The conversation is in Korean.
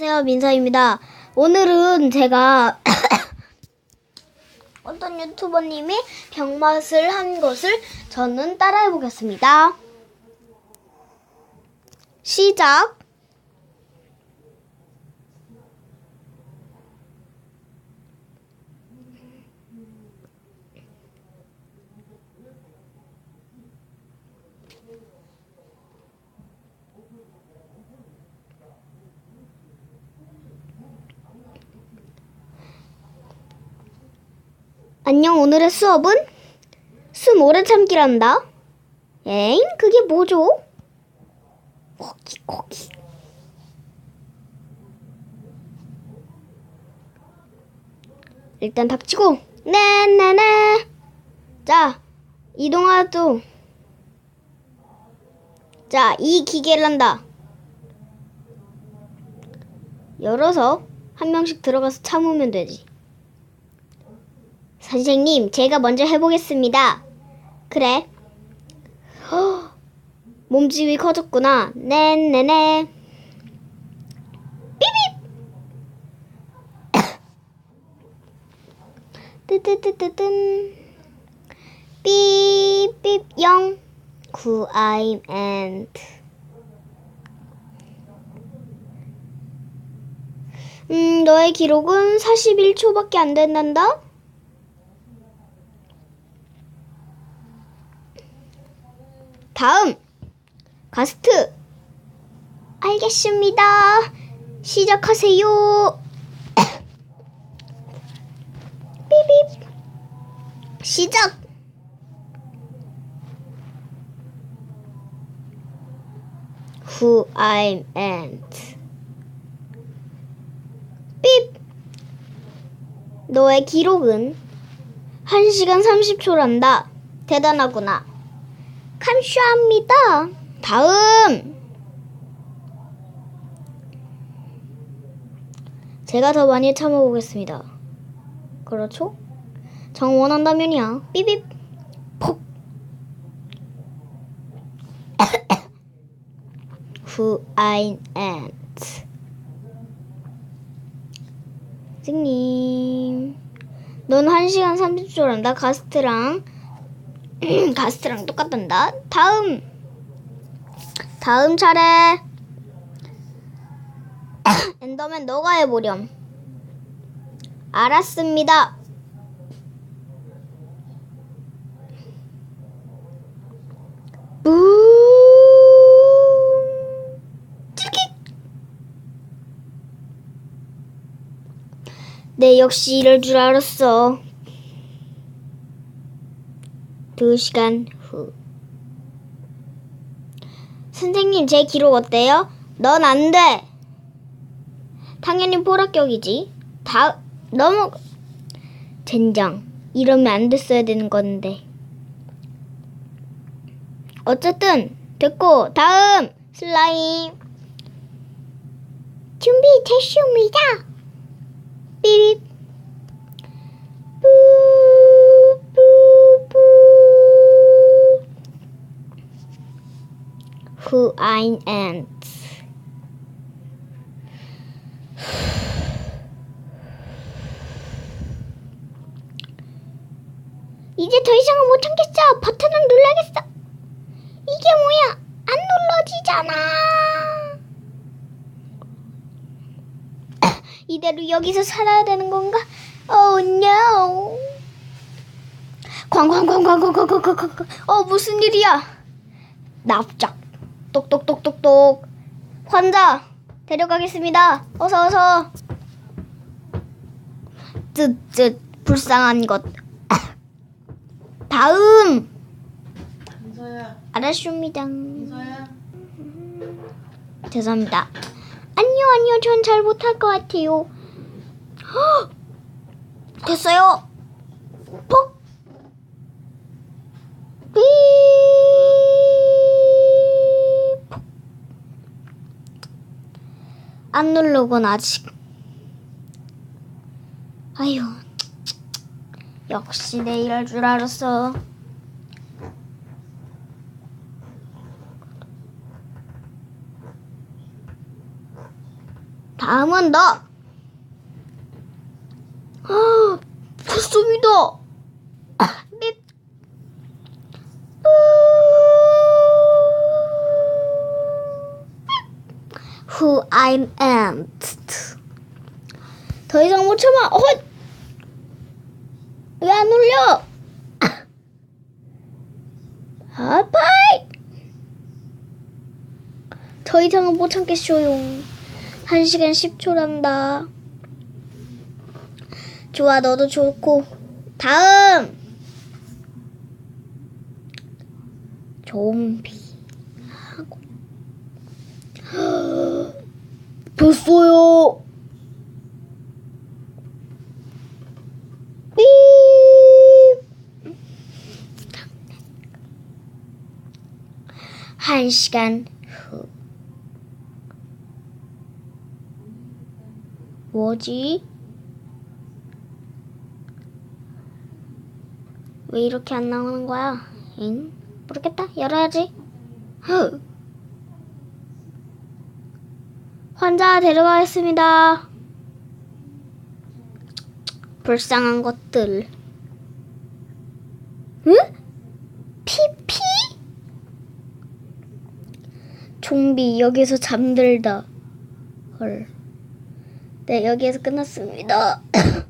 안녕하세요 민서입니다. 오늘은 제가 어떤 유튜버님이 병맛을 한 것을 저는 따라해 보겠습니다. 시작. 안녕 오늘의 수업은 숨 오래 참기란다. 에잉 그게 뭐죠? 코기 코기. 일단 닥치고 네네네. 자 이동하도. 자이 기계를 한다. 열어서 한 명씩 들어가서 참으면 되지. 선생님, 제가 먼저 해보겠습니다. 그래. 허, 몸집이 커졌구나. 네네네. 삐빕. 뜨뜨뜨뜨뜬. 삐삐 영. 구 I'm and. 음, 너의 기록은 41초밖에 안 된단다? 다음 가스트 알겠습니다. 시작하세요. 삐빕 시작. Who I'm and 삐 너의 기록은 1시간 30초란다. 대단하구나. 감사합니다. 다음. 제가 더 많이 참아보겠습니다. 그렇죠? 정 원한다면이야. 삐빕. 폭. I am. 선생님. 넌 1시간 30초란다. 가스트랑 가스트랑 똑같단다. 다음. 다음 차례. 엔더맨 너가 해보렴. 알았습니다. 네, 역시 이럴 줄 알았어. 두 시간 후. 선생님, 제 기록 어때요? 넌 안 돼. 당연히 보락격이지. 다, 너무, 젠장. 이러면 안 됐어야 되는 건데. 어쨌든, 됐고, 다음! 슬라임. 준비 됐습니다. 삐 who I am. 이제 더 이상은 못 참겠어. 버튼을 눌러야겠어. 이게 뭐야? 안 눌러지잖아. 이대로 여기서 살아야 되는 건가? Oh no. 광광광광광광광광광. 어 무슨 일이야? 납작. 똑똑똑똑똑. 환자 데려가겠습니다. 어서 어서. 쯧쯧 불쌍한 것. 다음. 민서야, 알았습니다. 민서야. 죄송합니다. 아니요 아니요 전 잘 못할 것 같아요. 헉! 됐어요. 폭. 삐. 안 누르곤 아직. 아유. 역시 내 이럴 줄 알았어. 다음은 너. 아, 포스입니다. 아, 네. Who I am. 더 이상 못 참아. 어! 왜안 울려? 아파이! 더 이상은 못 참겠쇼요. 1시간 10초란다. 좋아, 너도 좋고. 다음! 좀비. 하고. 됐어요. 삐. 한 시간 후. 뭐지? 왜 이렇게 안 나오는 거야? 응? 모르겠다. 열어야지. 흐. 환자 데려가겠습니다. 불쌍한 것들. 응? 피피? 좀비 여기서 잠들다. 헐. 네, 여기에서 끝났습니다.